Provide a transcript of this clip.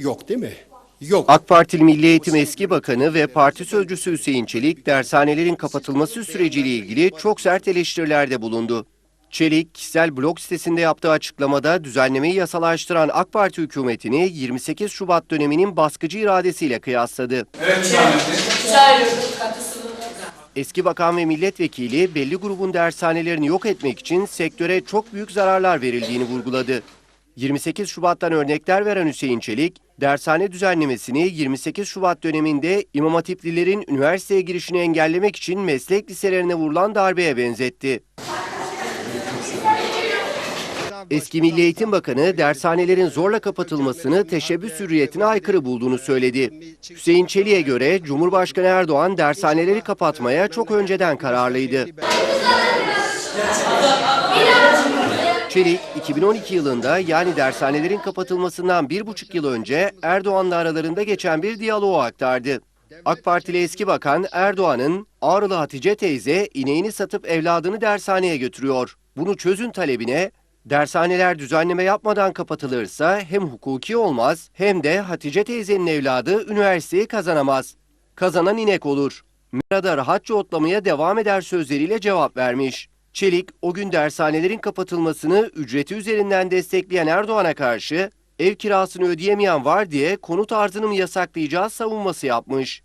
yok değil mi? Yok. AK Partili Milli Eğitim Eski Bakanı ve Parti Sözcüsü Hüseyin Çelik, dershanelerin kapatılması süreciyle ilgili çok sert eleştirilerde bulundu. Çelik, kişisel blog sitesinde yaptığı açıklamada düzenlemeyi yasalaştıran AK Parti hükümetini 28 Şubat döneminin baskıcı iradesiyle kıyasladı. Eski bakan ve milletvekili belli grubun dershanelerini yok etmek için sektöre çok büyük zararlar verildiğini vurguladı. 28 Şubat'tan örnekler veren Hüseyin Çelik, dershane düzenlemesini 28 Şubat döneminde İmam Hatiplilerin üniversiteye girişini engellemek için meslek liselerine vurulan darbeye benzetti. Eski Milli Eğitim Bakanı dershanelerin zorla kapatılmasını teşebbüs hürriyetine aykırı bulduğunu söyledi. Hüseyin Çelik'e göre Cumhurbaşkanı Erdoğan dershaneleri kapatmaya çok önceden kararlıydı. Çelik, 2012 yılında yani dershanelerin kapatılmasından bir buçuk yıl önce Erdoğan'la aralarında geçen bir diyaloğu aktardı. AK Partili eski bakan Erdoğan'ın Ağrılı Hatice teyze ineğini satıp evladını dershaneye götürüyor. Bunu çözün talebine dershaneler düzenleme yapmadan kapatılırsa hem hukuki olmaz hem de Hatice teyzenin evladı üniversiteyi kazanamaz. Kazanan inek olur. Merada rahatça otlamaya devam eder sözleriyle cevap vermiş. Çelik o gün dershanelerin kapatılmasını ücreti üzerinden destekleyen Erdoğan'a karşı ev kirasını ödeyemeyen var diye konut arzını mı yasaklayacağız savunması yapmış.